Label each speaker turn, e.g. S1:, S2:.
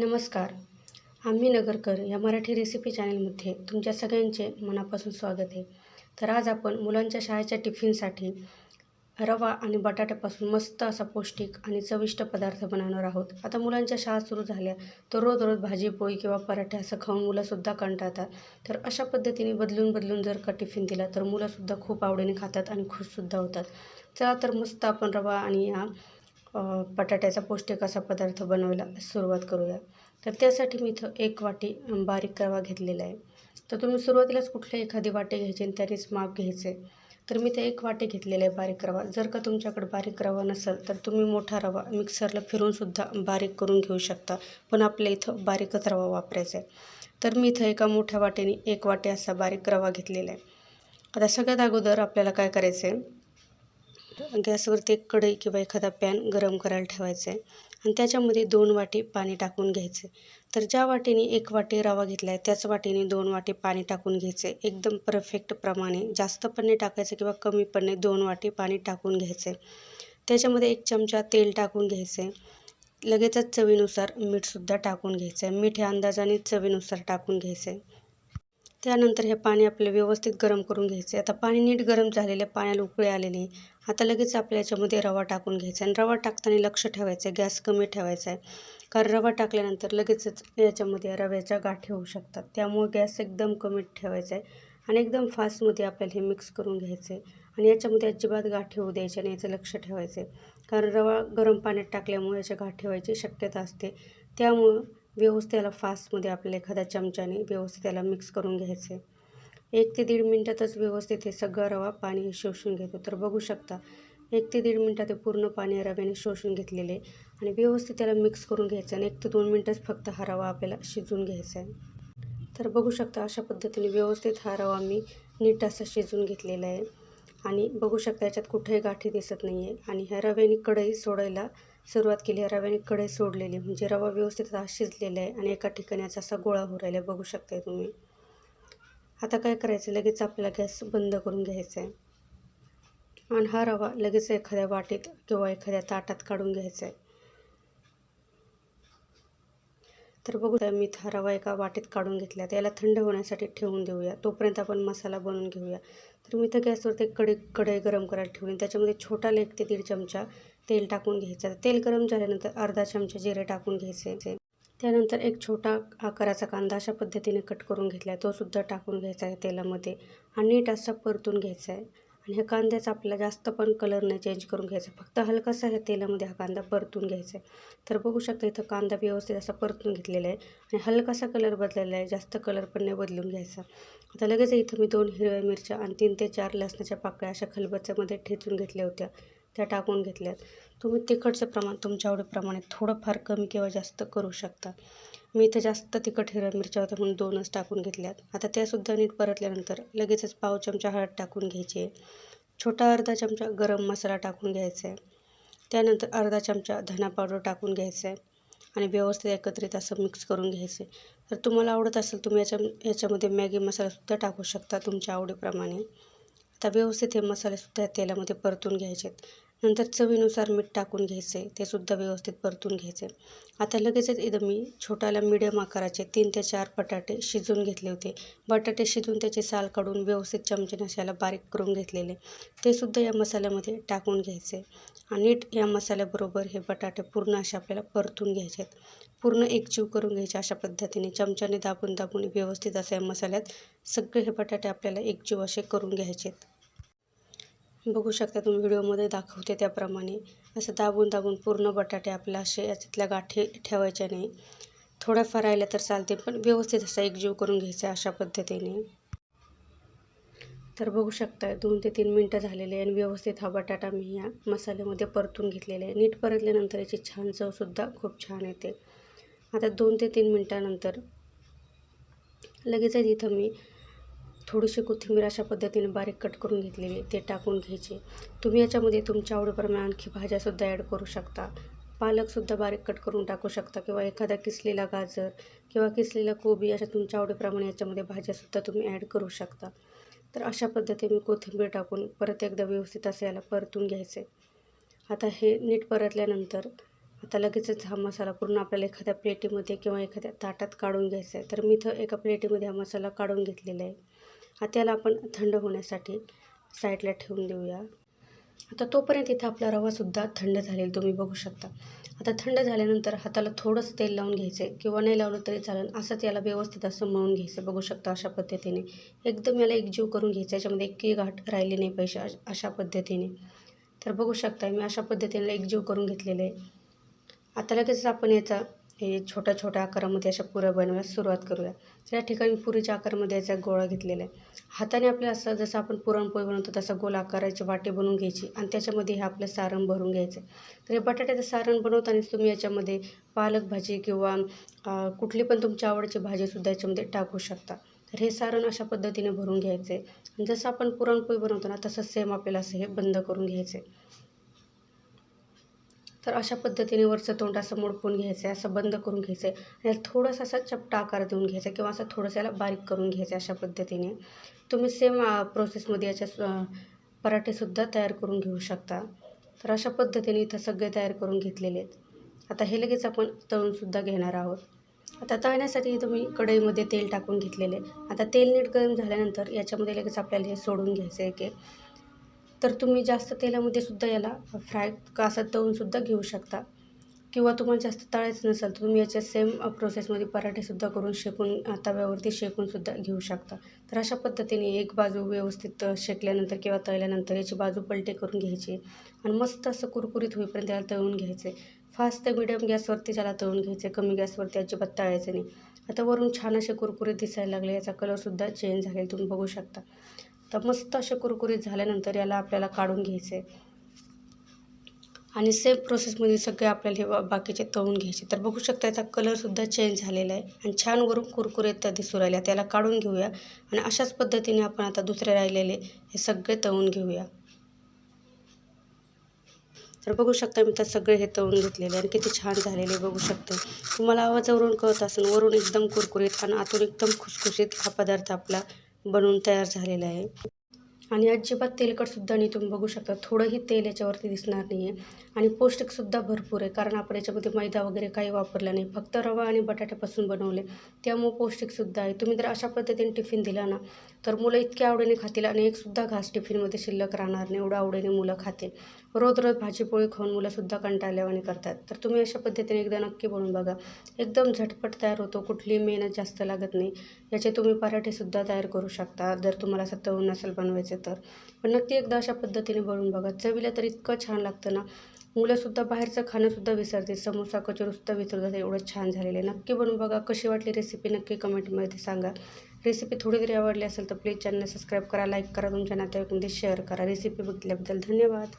S1: नमस्कार. आम्ही नगरकर या मराठी रेसिपी चॅनलमध्ये तुमच्या सगळ्यांचे मनापासून स्वागत आहे. तर आज आपण मुलांच्या शाळेच्या टिफिनसाठी रवा आणि बटाट्यापासून मस्त असा पौष्टिक आणि चविष्ट पदार्थ बनवणार आहोत. आता मुलांच्या शाळा सुरू झाल्या तर रोज रोज भाजी पोळी किंवा पराठे असं खाऊन मुलंसुद्धा कंटाळतात. तर अशा पद्धतीने बदलून बदलून जर का टिफिन दिला तर मुलंसुद्धा खूप आवडीने खातात आणि खुशसुद्धा होतात. चला तर मस्त आपण रवा आणि या बटाट्याचा पौष्टिक असा पदार्थ बनवायला सुरुवात करूया. तर त्यासाठी मी इथं एक वाटी बारीक रवा घेतलेला आहे. तर तुम्ही सुरुवातीलाच कुठली एखादी वाटी घ्यायची आणि त्यानेच माप घ्यायचे. तर मी ते एक वाटी घेतलेला आहे बारीक रवा. जर का तुमच्याकडे बारीक रवा नसेल तर तुम्ही मोठा रवा मिक्सरला फिरूनसुद्धा बारीक करून घेऊ शकता. पण आपल्या इथं बारीकच रवा वापरायचा आहे. तर मी इथं एका मोठ्या वाटेने एक वाटी असा बारीक रवा घेतलेला आहे. आता सगळ्यात अगोदर आपल्याला काय करायचं आहे गॅसवरती एक कढई किंवा एखादा पॅन गरम करायला ठेवायचा आहे आणि त्याच्यामध्ये दोन वाटी पाणी टाकून घ्यायचे तर ज्या वाटीने एक वाटी रवा घेतला आहे त्याच वाटीने दोन वाटी पाणी टाकून घ्यायचे एकदम परफेक्ट प्रमाणे. जास्त पण टाकायचं किंवा कमी पण दोन वाटी पाणी टाकून घ्यायचे त्याच्यामध्ये एक चमचा तेल टाकून घ्यायचे लगेचच चवीनुसार मीठसुद्धा टाकून घ्यायचं आहे मीठ हे अंदाजाने चवीनुसार टाकून घ्यायचं आहे त्यानंतर हे पाणी आपलं व्यवस्थित गरम करून घ्यायचं आहे. आता पाणी नीट गरम झालेलं आहे पाण्याला उकळी आलेली. आहे आता लगेच आपल्या याच्यामध्ये रवा टाकून घ्यायचा आणि रवा टाकताना लक्ष ठेवायचं आहे. गॅस कमी ठेवायचा आहे. कारण रवा टाकल्यानंतर लगेचच याच्यामध्ये रव्याच्या गाठी होऊ शकतात. त्यामुळे गॅस एकदम कमी ठेवायचा आहे. आणि एकदम फास्टमध्ये आपल्याला हे मिक्स करून घ्यायचं आहे. आणि याच्यामध्ये अजिबात गाठी होऊ द्यायची आणि याचं लक्ष ठेवायचं आहे. कारण रवा गरम पाण्यात टाकल्यामुळे याच्या गाठी व्हायची शक्यता असते. त्यामुळं व्यवस्थित याला फास्टमध्ये आपल्याला एखाद्या चमच्याने व्यवस्थित याला मिक्स करून घ्यायचं आहे एक ते दीड मिनटातच व्यवस्थित हे सगळं रवा पाणी हे शोषून घेतो. तर बघू शकता एक ते दीड मिनटात ते पूर्ण पाणी रव्याने शोषून घेतलेले आहे. आणि व्यवस्थित त्याला मिक्स करून घ्यायचं आणि एक ते दोन मिनटंच फक्त हा रवा आपल्याला शिजून घ्यायचा आहे तर बघू शकता अशा पद्धतीने व्यवस्थित हा रवा मी नीट असा शिजून घेतलेला आहे. आणि बघू शकता याच्यात कुठेही गाठी दिसत नाही आहे आणि ह्या रव्याने कढई सोडायला सुरुवात केली आहे रव्याने कढई सोडलेली. म्हणजे रवा व्यवस्थित शिजलेला आहे आणि एका ठिकाणी असा गोळा हो राहिला आहे. बघू शकताय तुम्ही. आता काय करायचं? लगेच आपल्याला गॅस बंद करून घ्यायचा आहे. आणि हा रवा लगेच एखाद्या वाटीत किंवा एखाद्या ताटात काढून घ्यायचा आहे. तर बघू मी हा रवा एका वाटीत काढून घेतला त्याला थंड होण्यासाठी ठेवून देऊया. तोपर्यंत आपण मसाला बनवून घेऊया. तर मी तर गॅसवरती कढई कढई गरम करायला ठेवली. त्याच्यामध्ये छोटा एक ते दीड चमचा तेल टाकून घ्यायचं. तेल गरम झाल्यानंतर अर्धा चमचा जिरे टाकून घ्यायचे. त्यानंतर एक छोटा आकाराचा कांदा अशा पद्धतीने कट करून घेतला आहे तो सुद्धा टाकून घ्यायचा आहे तेलामध्ये आणि नीट असा परतून घ्यायचा आहे. आणि ह्या कांद्याचा आपल्याला जास्त पण कलर नाही चेंज करून घ्यायचा फक्त हलकासा ह्या तेलामध्ये हा कांदा परतून घ्यायचा आहे. तर बघू शकता इथं कांदा व्यवस्थित असा परतून घेतलेला आहे. आणि हलकासा कलर बदललेला आहे. जास्त कलर पण नाही बदलून घ्यायचा. आता लगेच इथं मी दोन हिरव्या मिरच्या आणि तीन ते चार लसणाच्या पाकळ्या अशा खलबत्त्यामध्ये ठेचून घेतल्या होत्या. त्या टाकून घेतल्यात. तुम्ही तिखटचं प्रमाण तुमच्या आवडीप्रमाणे थोडंफार कमी किंवा जास्त करू शकता. मी इथं जास्त तिखट हिरव्या मिरच्या होत्या म्हणून दोनच टाकून घेतल्यात. आता त्यासुद्धा नीट परतल्यानंतर लगेचच पाव चमचा हळद टाकून घ्यायची. छोटा अर्धा चमचा गरम मसाला टाकून घ्यायचा आहे. त्यानंतर अर्धा चमचा धना पावडर टाकून घ्यायचा आहे आणि व्यवस्थित एकत्रित असं मिक्स करून घ्यायचं आहे. तर तुम्हाला आवडत असेल तुम्ही याच्या याच्यामध्ये मॅगी मसालासुद्धा टाकू शकता तुमच्या आवडीप्रमाणे. आता व्यवस्थित हे मसालेसुद्धा तेलामध्ये परतून घ्यायचे आहेत. नंतर चवीनुसार मीठ टाकून घ्यायचे ते सुद्धा व्यवस्थित परतून घ्यायचे. आता लगेचच इथं मी छोट्याला मिडियम आकाराचे तीन ते चार बटाटे शिजवून घेतले होते. बटाटे शिजवून त्याचे साल काढून व्यवस्थित चमचे नशाला बारीक करून घेतलेले. ते सुद्धा या मसाल्यामध्ये टाकून घ्यायचे. आणि नीट या मसाल्याबरोबर हे बटाटे पूर्ण असे आपल्याला परतून घ्यायचे आहेत. पूर्ण एकजीव करून घ्यायचे अशा पद्धतीने चमच्याने दाबून दाबून व्यवस्थित असे या मसाल्यात सगळे हे बटाटे आपल्याला एकजीव असे करून घ्यायचे आहेत. बघू शकता तुम्ही व्हिडिओमध्ये दाखवते त्याप्रमाणे. असं दाबून दाबून पूर्ण बटाटे आपल्या असे याच्यातल्या गाठी ठेवायच्या नाही. थोड्याफार राहिल्या तर चालते पण व्यवस्थित असा एकजीव करून घ्यायचा अशा पद्धतीने. तर बघू शकता दोन ते तीन मिनटं झालेले आहे आणि व्यवस्थित हा बटाटा मी या मसाल्यामध्ये परतून घेतलेला आहे. नीट परतल्यानंतर याची छान चवसुद्धा खूप छान येते. आता दोन ते तीन मिनटानंतर लगेचच इथं मी थोडीशी कोथिंबीर अशा पद्धतीने बारीक कट करून घेतलेली ते टाकून घ्यायचे. तुम्ही याच्यामध्ये तुमच्या आवडीप्रमाणे आणखी भाज्यासुद्धा ॲड करू शकता. पालकसुद्धा बारीक कट करून टाकू शकता किंवा एखादा किसलेला गाजर किंवा किसलेला कोबी अशा तुमच्या आवडीप्रमाणे याच्यामध्ये भाज्यासुद्धा तुम्ही ॲड करू शकता. तर अशा पद्धतीने कोथिंबीर टाकून परत एकदा व्यवस्थित असं याला परतून घ्यायचे. आता हे नीट परतल्यानंतर आता लगेचच हा मसाला पूर्ण आपल्याला एखाद्या प्लेटीमध्ये किंवा एखाद्या ताटात काढून घ्यायचा आहे. तर मी इथं एका प्लेटीमध्ये हा मसाला काढून घेतलेला आहे. आता त्याला आपण थंड होण्यासाठी साईडला ठेवून देऊया. आता तोपर्यंत इथं आपला रवासुद्धा थंड झालेला तुम्ही बघू शकता. आता थंड झाल्यानंतर हाताला थोडंसं तेल लावून घ्यायचं आहे किंवा नाही लावलं तरी चालेल. असंच याला व्यवस्थित असं मळून घ्यायचं. बघू शकता अशा पद्धतीने. एकदम याला एकजीव करून घ्यायचं याच्यामध्ये एकही गाठ राहिली नाही पाहिजे अश- अशा पद्धतीने. तर बघू शकता मी अशा पद्धतीने एकजीव करून घेतलेलं आहे. आता लगेच आपण याचा हे छोट्या छोट्या आकारामध्ये अशा पुऱ्या बनवायला सुरुवात करूया. तर या ठिकाणी पुरीच्या आकारामध्ये याचा गोळा घेतलेला आहे. हाताने आपल्या असं जसं आपण पुरणपोळी बनवतो तसा गोल आकाराची वाटी बनवून घ्यायची आणि त्याच्यामध्ये हे आपलं सारण भरून घ्यायचं. तर हे बटाट्याचं सारण बनवतानाच तुम्ही याच्यामध्ये पालक भाजी किंवा कुठली पण तुमच्या आवडीची भाजीसुद्धा याच्यामध्ये टाकू शकता. तर हे सारण अशा पद्धतीने भरून घ्यायचं आहे आणि जसं आपण पुरणपोळी बनवतो ना तसं सेम आपल्याला असं हे बंद करून घ्यायचं आहे तर अशा पद्धतीने वरचं तोंड असं मोडपून घ्यायचं आहे असं बंद करून घ्यायचं आहे. आणि थोडासा असा चपटा आकार देऊन घ्यायचा आहे किंवा असं थोडंसं याला बारीक करून घ्यायचं आहे अशा पद्धतीने. तुम्ही सेम प्रोसेसमध्ये याच्या पराठेसुद्धा तयार करून घेऊ शकता. तर अशा पद्धतीने इथं सगळे तयार करून घेतलेले आहेत. आता हे लगेच आपण तळूनसुद्धा घेणार आहोत. आता तळण्यासाठी इथं मी कढईमध्ये तेल टाकून घेतलेले आहे. आता तेल नीट गरम झाल्यानंतर याच्यामध्ये लगेच आपल्याला हे सोडून घ्यायचं आहे की तर तुम्ही जास्त तेलामध्ये सुद्धा याला फ्राय का असं तळूनसुद्धा घेऊ शकता. किंवा तुम्हाला जास्त तळायचं नसेल तर तुम्ही याच्या सेम प्रोसेसमध्ये पराठेसुद्धा करून शेकून तव्यावरती शेकूनसुद्धा घेऊ शकता. तर अशा पद्धतीने एक बाजू व्यवस्थित शेकल्यानंतर किंवा तळल्यानंतर याची बाजू पलटे करून घ्यायची आणि मस्त असं कुरकुरीत होईपर्यंत त्याला तळून घ्यायचे. फास्ट ते मिडियम गॅसवरती त्याला तळून घ्यायचे कमी गॅसवरती अजिबात तळायचं नाही. आता वरून छान असे कुरकुरीत दिसायला लागले याचा कलरसुद्धा चेंज झालेला तुम्ही बघू शकता. तर मस्त असे कुरकुरीत झाल्यानंतर याला आपल्याला काढून घ्यायचे. आहे आणि सेम प्रोसेसमध्ये सगळे आपल्याला हे बाकीचे तळून घ्यायचे. तर बघू शकता याचा कलरसुद्धा चेंज झालेला आहे. आणि छान वरून कुरकुरीत दिसू राहिल्या. त्याला काढून घेऊया. आणि अशाच पद्धतीने आपण आता दुसरे राहिलेले हे सगळे तळून घेऊया. तर बघू शकता मी तर सगळे हे तळून घेतलेले आणि किती छान झालेले बघू शकते. तुम्हाला आवाजावरून कळत असेल वरून एकदम कुरकुरीत आणि आतून एकदम खुसखुशीत हा पदार्थ आपला बनवून तयार झालेलं आहे. आणि अजिबात तेलकटसुद्धा नाही तुम्ही बघू शकता. थोडंही तेल याच्यावरती दिसणार नाही आहे आणि पौष्टिकसुद्धा भरपूर आहे कारण आपण याच्यामध्ये मैदा वगैरे काही वापरला नाही. फक्त रवा आणि बटाट्यापासून बनवले त्यामुळे पौष्टिकसुद्धा आहे. तुम्ही जर अशा पद्धतीने टिफिन दिला ना तर मुलं इतक्या आवडीने खातील आणि एकसुद्धा घास टिफिनमध्ये शिल्लक राहणार नाही एवढं आवडीने मुलं खातील. रोज रोज भाजीपोळी खाऊन मुलंसुद्धा कंटाळल्यावाने करतात. तर तुम्ही अशा पद्धतीने एकदा नक्की बनवून बघा. एकदम झटपट तयार होतो कुठलीही मेहनत जास्त लागत नाही. याचे तुम्ही पराठेसुद्धा तयार करू शकता जर तुम्हाला असं तळून नसेल बनवायचे तर. पण नक्की एकदा अशा पद्धतीने बनवून बघा. चवीला तर इतकं छान लागतं ना. मुलंसुद्धा बाहेरचं खाणंसुद्धा विसरते समोसा कचोरीसुद्धा विसरतात. एवढं छान झालेलं आहे. नक्की बनवून बघा. कशी वाटली रेसिपी नक्की कमेंटमध्ये सांगा. रेसिपी थोडी जरी आवडली असेल तर प्लीज चॅनल सबस्क्राईब करा लाईक करा तुमच्या नातेवाईकांमध्ये शेअर करा. रेसिपी बघितल्याबद्दल धन्यवाद.